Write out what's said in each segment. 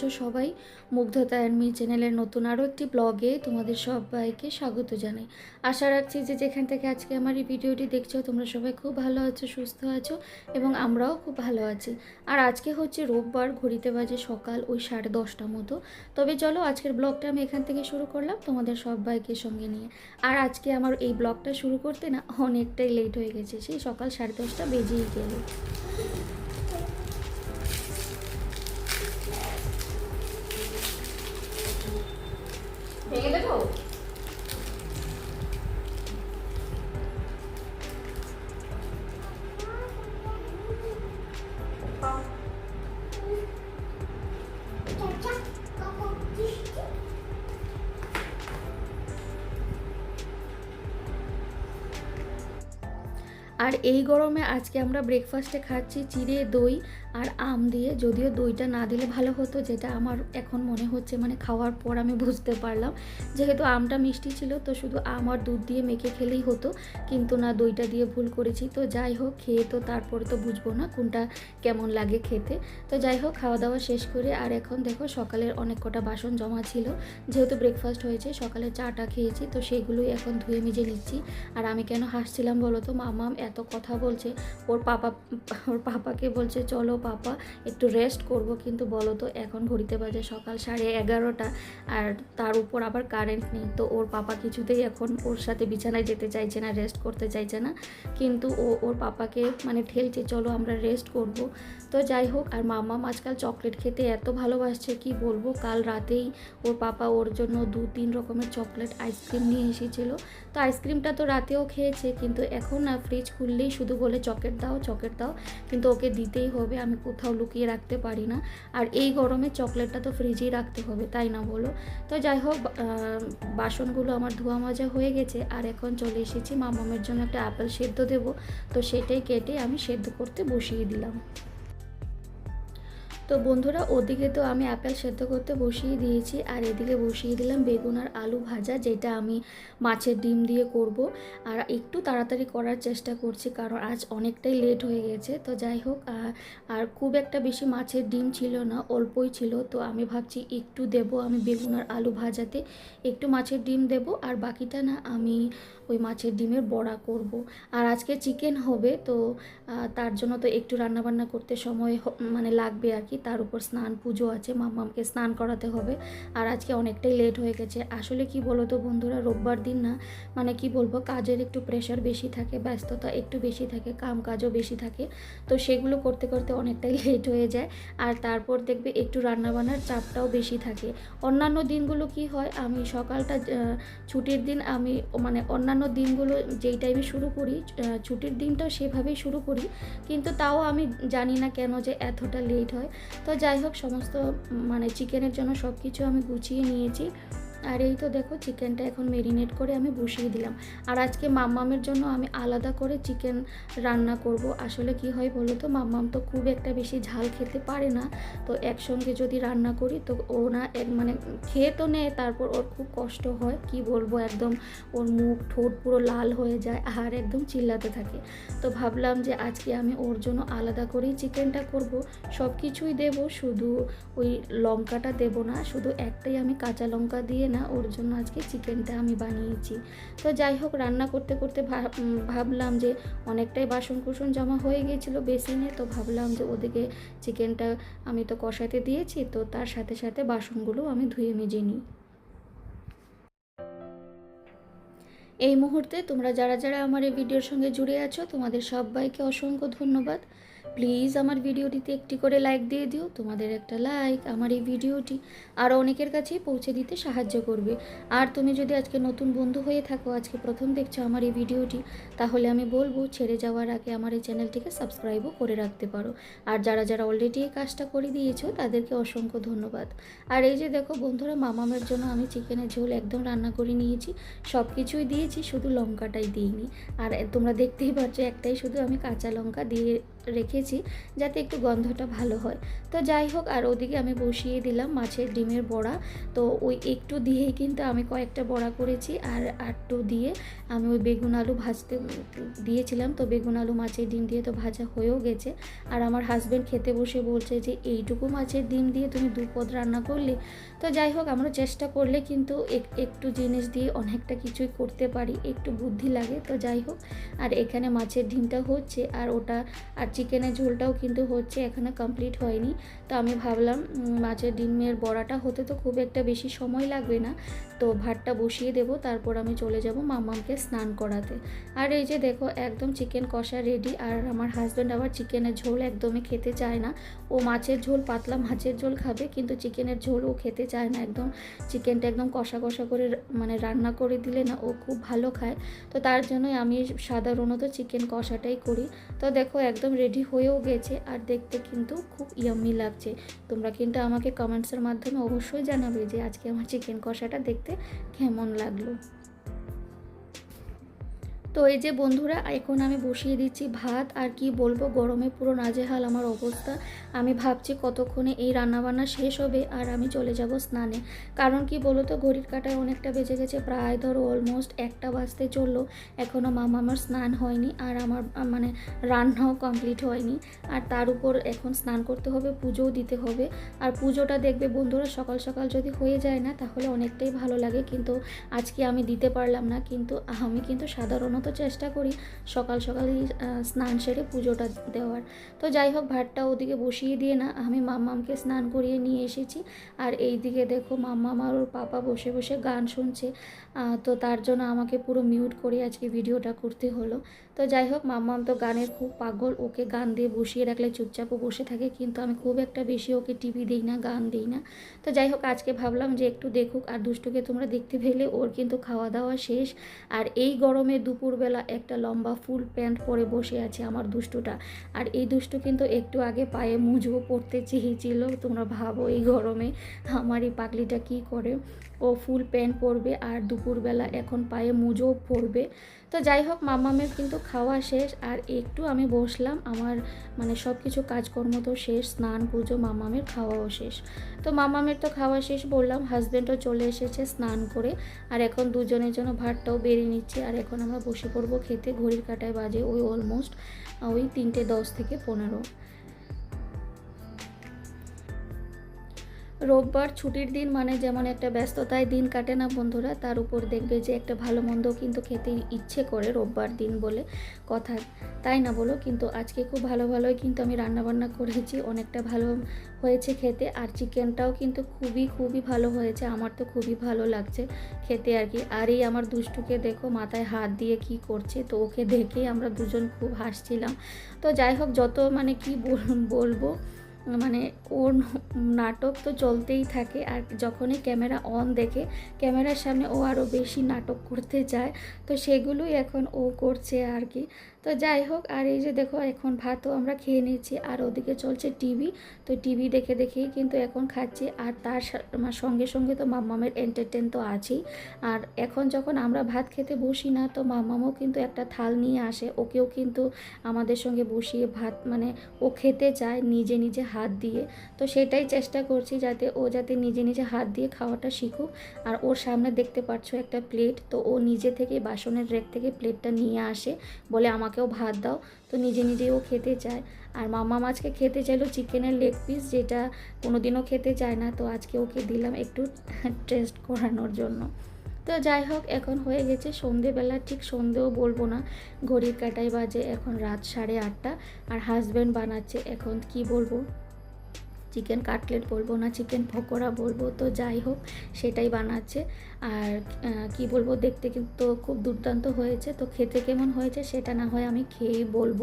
আছো সবাই, মুগ্ধতা অ্যান্ড মি চ্যানেলের নতুন আরও একটি ব্লগে তোমাদের সবাইকে স্বাগত জানাই। আশা রাখছি যে যেখান থেকে আজকে আমার এই ভিডিওটি দেখছ, তোমরা সবাই খুব ভালো আছো, সুস্থ আছো এবং আমরাও খুব ভালো আছি। আর আজকে হচ্ছে রোববার, ঘড়িতে বাজে সকাল ওই সাড়ে দশটা মতো। তবে চলো আজকের ব্লগটা আমি এখান থেকে শুরু করলাম তোমাদের সবাইকে সঙ্গে নিয়ে। আর আজকে আমার এই ব্লগটা শুরু করতে না অনেকটাই লেট হয়ে গেছে, সেই সকাল সাড়ে দশটা বেজেই গেল। ভেঙে দেবো? আর এই গরমে আজকে আমরা ব্রেকফাস্টে খাচ্ছি চিড়ে দই আর আম দিয়ে। যদিও দইটা না দিলে ভালো হতো, যেটা আমার এখন মনে হচ্ছে মানে খাওয়ার পর আমি বুঝতে পারলাম। যেহেতু আমটা মিষ্টি ছিল, তো শুধু আম আর দুধ দিয়ে মেখে খেলেই হতো, কিন্তু না, দইটা দিয়ে ভুল করেছি। তো যাই হোক, খেয়ে তো তারপরে তো বুঝব না কোনটা কেমন লাগে খেতে। তো যাই হোক, খাওয়া দাওয়া শেষ করে, আর এখন দেখো সকালের অনেক কটা বাসন জমা ছিল। যেহেতু ব্রেকফাস্ট হয়েছে, সকালে চাটা খেয়েছি, তো সেগুলোই এখন ধুয়ে মেজে নিচ্ছি। আর আমি কেন হাসছিলাম বলো তো? মামাম এত কথা বলছে। ওর পাপা, ওর পাপাকে বলছে, চলো পাপা, একটু রেস্ট করব। কিন্তু বলো তো, এখন ঘড়িতে বাজে সকাল সাড়ে এগারোটা আর তার উপর আবার কারেন্ট নেই। তো ওর পাপা কিছুতেই এখন ওর সাথে বিছানায় যেতে চাইছে না রেস্ট করতে চাইছে না। কিন্তু ও, ওর পাপাকে মানে ঠেলছে, চলো আমরা রেস্ট করব। তো যাই হোক, আর মামা আজকাল চকলেট খেতে এত ভালোবাসছে, কি বলব? কাল রাতেই ওর পাপা ওর জন্য দু, তিন রকমের চকলেট আইসক্রিম নিয়ে এসেছিল। তো আইসক্রিমটা তো রাতেও খেয়েছে, কিন্তু এখন না ফ্রিজ খুললেই শুধু বলে চকেট দাও চকেট দাও, কিন্তু ওকে দিতেই হবে, আমি কোথাও লুকিয়ে রাখতে পারি না। আর এই গরমে চকলেটটা তো ফ্রিজেই রাখতে হবে, তাই না বলো? তো যাই হোক বাসনগুলো আমার ধোয়া মাজা হয়ে গেছে, আর এখন চলে এসেছি মামামের জন্য একটা অ্যাপেল সেদ্ধ দেবো। তো সেটাই কেটে আমি সেদ্ধ করতে বসিয়ে দিলাম। তো বন্ধুরা, ওদিকে তো আমি অ্যাপেল সেদ্ধ করতে বসিয়ে দিয়েছি। আর এদিকে বসিয়ে দিলাম বেগুন আর আলু ভাজা, যেটা আমি মাছের ডিম দিয়ে করব। আর একটু তাড়াতাড়ি করার চেষ্টা করছি, কারণ আজ অনেকটাই লেট হয়ে গেছে। তো যাই হোক আর খুব একটা বেশি মাছের ডিম ছিল না, অল্পই ছিল। তো আমি ভাবছি একটু দেব আমি বেগুন আর আলু ভাজাতে, একটু মাছের ডিম দেব। আর বাকিটা না আমি ওই মাছের ডিমের বড়া করব। আর আজকে চিকেন হবে, তো তার জন্য তো একটু রান্নাবান্না করতে সময় মানে লাগবে আর কি। তার উপর স্নান, পুজো আছে মামামকে স্নান করাতে হবে। আর আজকে অনেকটাই লেট হয়ে গেছে। আসলে কি বলো তো বন্ধুরা, রোববার দিন না মানে কি বলব, কাজের একটু প্রেশার বেশি থাকে, ব্যস্ততা একটু বেশি থাকে, কাম কাজও বেশি থাকে। তো সেগুলো করতে করতে অনেকটাই লেট হয়ে যায়। আর তারপর দেখবে একটু রান্নাবান্নার চাপটাও বেশি থাকে। অন্যান্য দিনগুলো কি হয়, আমি সকালটা ছুটির দিন আমি মানে অন্যান্য দিনগুলো যেই টাইমে শুরু করি ছুটির দিনটাও সেভাবেই শুরু করি। কিন্তু তাও আমি জানি না কেন যে এতটা লেট হয়। তো যাই হোক সমস্ত মানে চিকেনের জন্য সব কিছু আমি গুছিয়ে নিয়েছি। আর এই তো দেখো চিকেনটা এখন মেরিনেট করে আমি বসিয়ে দিলাম। আর আজকে মাম্মামের জন্য আমি আলাদা করে চিকেন রান্না করব। আসলে কি হয় বলো তো, মাম্মাম তো খুব একটা বেশি ঝাল খেতে পারে না। তো একসঙ্গে যদি রান্না করি তো ও না এক মানে খেয়ে তো নেয়, তারপর ওর খুব কষ্ট হয়। কি বলব, একদম ওর মুখ ঠোঁট পুরো লাল হয়ে যায় আর একদম চিল্লাতে থাকে। তো ভাবলাম যে আজকে আমি ওর জন্য আলাদা করেই চিকেনটা করব। সব কিছুই দেব, শুধু ওই লঙ্কাটা দেব না, শুধু একটাই আমি কাঁচা লঙ্কা দিয়ে না, ওর জন্য আজকে চিকেনটা আমি বানিয়েছি। তো যাই হোক, রান্না করতে করতে ভাবলাম যে অনেকটাই বাসন কুসন জমা হয়ে গিয়েছিল বেসিনে, তো ভাবলাম যে ওদিকে চিকেনটা আমি তো কষাতে দিয়েছি, তো তার সাথে সাথে বাসনগুলো আমি ধুয়ে মেজে নিই। এই মুহূর্তে তোমরা যারা যারা আমার এই ভিডিওর সঙ্গে জুড়ে আছো, তোমাদের সবাইকে অসংখ্য ধন্যবাদ। প্লিজ আমার ভিডিওটিতে একটি করে লাইক দিয়ে দিও, তোমাদের একটা লাইক আমার এই ভিডিওটি আরও অনেকের কাছেই পৌঁছে দিতে সাহায্য করবে। আর তুমি যদি আজকে নতুন বন্ধু হয়ে থাকো, আজকে প্রথম দেখছ আমার এই ভিডিওটি, তাহলে আমি বলব ছেড়ে যাওয়ার আগে আমার এই চ্যানেলটিকে সাবস্ক্রাইবও করে রাখতে পারো। আর যারা যারা অলরেডি এই কাজটা করে দিয়েছ, তাদেরকে অসংখ্য ধন্যবাদ। আর এই যে দেখো বন্ধুরা, মামামের জন্য আমি চিকেনের ঝোল একদম রান্না করে নিয়েছি সব কিছুই দিয়েছি, শুধু লঙ্কাটাই দিইনি। আর তোমরা দেখতেই পাচ্ছ একটাই শুধু আমি কাঁচা লঙ্কা দিয়ে রেখেছি যাতে একটু গন্ধটা ভালো হয়। তো যাই হোক, আর ওদিকে আমি বসিয়ে দিলাম মাছের ডিমের বড়া। তো ওই একটু দিয়েই কিন্তু আমি কয়েকটা বড়া করেছি আর একটু দিয়ে আমি ওই বেগুন আলু ভাজতে দিয়েছিলাম। তো বেগুন আলু, মাছের ডিম দিয়ে তো ভাজা হয়েও গেছে। আর আমার হাজব্যান্ড খেতে বসে বলছে যে, এইটুকু মাছের ডিম দিয়ে তুমি দুপদ রান্না করলে? তো যাই হোক, আমরা চেষ্টা করলে কিন্তু এক- একটু জিনিস দিয়ে অনেকটা কিছুই করতে পারি, একটু বুদ্ধি লাগে। তো যাই হোক, আর এখানে মাছের ডিমটা হচ্ছে আর ওটা আর চিকেনের ঝোলটাও কিন্তু হচ্ছে, এখানে কমপ্লিট হয়নি। তো আমি ভাবলাম মাছের ডিমের বড়াটা হতে তো খুব একটা বেশি সময় লাগবে না। তো ভাতটা বসিয়ে দেবো, তারপর আমি চলে যাব মামামকে স্নান করাতে। আর এই যে দেখো, একদম চিকেন কষা রেডি আর আমার হাজব্যান্ড আবার চিকেনের ঝোল একদমই খেতে চায় না। ও মাছের ঝোল, পাতলা মাছের ঝোল খাবে, কিন্তু চিকেনের ঝোল ও খেতে চায় না একদম। চিকেনটা একদম কষা কষা করে মানে রান্না করে দিলে না, ও খুব ভালো খায়। তো তার জন্যই আমি সাধারণত চিকেন কষাটাই করি। তো দেখো, একদম রেডি হয়েও গেছে আর দেখতে কিন্তু খুব ইয়াম্মি লাগছে। তোমরা কিন্তু আমাকে কমেন্টসের মাধ্যমে অবশ্যই জানাবে যে আজকে আমার চিকেন কষাটা দেখতে কেমন লাগল। তো এই যে বন্ধুরা, এখন আমি বসিয়ে দিচ্ছি ভাত, আর কি বলব, গরমে পুরো নাজেহাল আমার অবস্থা। আমি ভাবছি কতক্ষণে এই রান্নাবান্না শেষ হবে, আর আমি চলে যাব স্নানে। কারণ কি বলো তো ঘড়ির কাটায় অনেকটা বেজে গেছে, প্রায় ধরো অলমোস্ট একটা বাজতে চলল। এখনও মামা আমার স্নান হয়নি, আর আমার মানে রান্নাও কমপ্লিট হয়নি। আর তার উপর এখন স্নান করতে হবে, পুজোও দিতে হবে। আর পুজোটা দেখবে বন্ধুরা, সকাল সকাল যদি হয়ে যায় না, তাহলে অনেকটাই ভালো লাগে। কিন্তু আজকে আমি দিতে পারলাম না, কিন্তু আমি কিন্তু সাধারণত চেষ্টা করি সকাল সকালই স্নান সেরে পুজোটা দেওয়ার। তো যাই হোক, ভাতটা ওদিকে বসিয়ে দিয়ে না, আমি মাম্মামকে স্নান করিয়ে নিয়ে এসেছি। আর এই দিকে দেখো মাম্মাম আর ওর পাপা বসে বসে গান শুনছে। তো তার জন্য আমাকে পুরো মিউট করে আজকে ভিডিওটা করতে হলো। তো যাই হোক, মাম্মাম তো গানের খুব পাগল, ওকে গান দিয়ে বসিয়ে রাখলে চুপচাপও বসে থাকে। কিন্তু আমি খুব একটা বেশি ওকে টিভি দিই না, গান দিই না। তো যাই হোক, আজকে ভাবলাম যে একটু দেখুক, আর দুষ্টুকে তোমরা দেখতে পেলে, ওর কিন্তু খাওয়া দাওয়া শেষ। আর এই গরমে দুপুরবেলা একটা লম্বা ফুল প্যান্ট পরে বসে আছে আমার দুষ্টুটা। আর এই দুষ্টু কিন্তু একটু আগে পায়ে মুজো পড়তে চেয়েছিল, তোমরা ভাবো এই গরমে আমার এই পাগলিটা কী করে? ও ফুল প্যান্ট পরবে আর দুপুরবেলা এখন পায়ে মুজো পরবে। তো যাই হোক মামামের কিন্তু খাওয়া শেষ আর একটু আমি বসলাম। আমার মানে সব কিছু কাজকর্ম তো শেষ, স্নান, পুজো মামামের খাওয়াও শেষ। তো মামামের তো খাওয়া শেষ বললাম হাজব্যান্ডও চলে এসেছে স্নান করে। আর এখন দুজনের জন্য ভাতটাও বেরিয়ে নিচ্ছে। আর এখন আমরা বসে পড়ব খেতে। ঘড়ির কাটায় বাজে ওই অলমোস্ট ওই তিনটে দশ থেকে পনেরো। রোববার ছুটির দিন মানে যেমন একটা ব্যস্ততায় দিন কাটে না বন্ধুরা, তার উপর দেখবে যে একটা ভালো মন্দ কিন্তু খেতে ইচ্ছে করে রোববার দিন বলে কথা। তাই না বলো? কিন্তু আজকে খুব ভালো ভালোই কিন্তু আমি রান্নাবান্না করেছি, অনেকটা ভালো হয়েছে খেতে আর চিকেনটাও কিন্তু খুবই খুবই ভালো হয়েছে, আমার তো খুবই ভালো লাগছে খেতে আর কি। আর এই আমার দুষ্টুকে দেখো মাথায় হাত দিয়ে কি করছে, তো ওকে দেখেই আমরা দুজন খুব হাসছিলাম। তো যাই হোক, যত মানে কি বল- বলব মানে ওর নাটক তো চলতেই থাকে আর যখনই ক্যামেরা অন দেখে, ক্যামেরার সামনে ও আরও বেশি নাটক করতে চায় তো সেগুলোই এখন ও করছে আর কি। তো যাই হোক, আর এই যে দেখো, এখন ভাতও আমরা খেয়ে নিচ্ছি আর ওদিকে চলছে টিভি তো টিভি দেখে দেখেই কিন্তু এখন খাচ্ছি, আর তার সঙ্গে সঙ্গে তো মাম্মামের এন্টারটেন তো আছেই। আর এখন যখন আমরা ভাত খেতে বসি না, তো মাম্মামও কিন্তু একটা থাল নিয়ে আসে, ওকেও কিন্তু আমাদের সঙ্গে বসিয়ে ভাত মানে ও খেতে চায়, নিজে নিজে হাত দিয়ে। তো সেটাই চেষ্টা করছি যাতে ও যাতে নিজে নিজে হাত দিয়ে খাওয়াটা শিখুক। আর ওর সামনে দেখতে পাচ্ছ একটা প্লেট তো ও নিজে থেকে বাসনের রেক থেকে প্লেটটা নিয়ে আসে বলে আমাকেও ভাত দাও। তো নিজে নিজেই ও খেতে চায়। আর মামা মাছকে খেতে চাইলো চিকেনের লেগ পিস যেটা কোনোদিনও খেতে চায় না। তো আজকে ওকে দিলাম একটু টেস্ট করানোর জন্য। তো যাই হোক, এখন হয়ে গেছে সন্ধেবেলা। ঠিক সন্ধেও বলব না, ঘড়ির কাটাই বাজে এখন রাত সাড়ে আটটা। আর হাজব্যান্ড বানাচ্ছে এখন কি বলব? চিকেন কাটলেট বলব না চিকেন পকোড়া বলব তো যাই হোক সেটাই বানাচ্ছে। আর কি বলব, দেখতে কিন্তু খুব দুর্দান্ত হয়েছে। তো খেতে কেমন হয়েছে সেটা না হয় আমি খেয়েই বলব।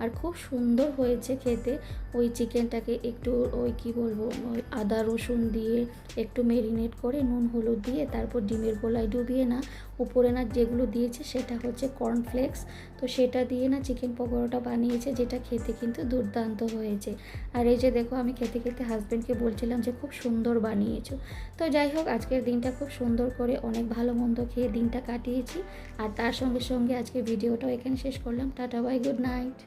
আর খুব সুন্দর হয়েছে খেতে। ওই চিকেনটাকে একটু ওই কি বলব, ওই আদা রসুন দিয়ে একটু মেরিনেট করে, নুন, হলুদ দিয়ে, তারপর ডিমের গোলায় ডুবিয়ে না, উপরে না যেগুলো দিয়েছে সেটা হচ্ছে কর্নফ্লেক্স তো সেটা দিয়ে না চিকেন পকোড়াটা বানিয়েছে, যেটা খেতে কিন্তু দুর্দান্ত হয়েছে। আর এই যে দেখো, আমি খেতে খেতে হাজব্যান্ডকে বলছিলাম যে, খুব সুন্দর বানিয়েছো। তো যাই হোক, আজকের দিনটা খুব সুন্দর করে অনেক ভালো মন্দ খেয়ে দিনটা কাটিয়েছি। আর তার সঙ্গে সঙ্গে আজকে ভিডিওটাও এখানে শেষ করলাম। Tata bye good night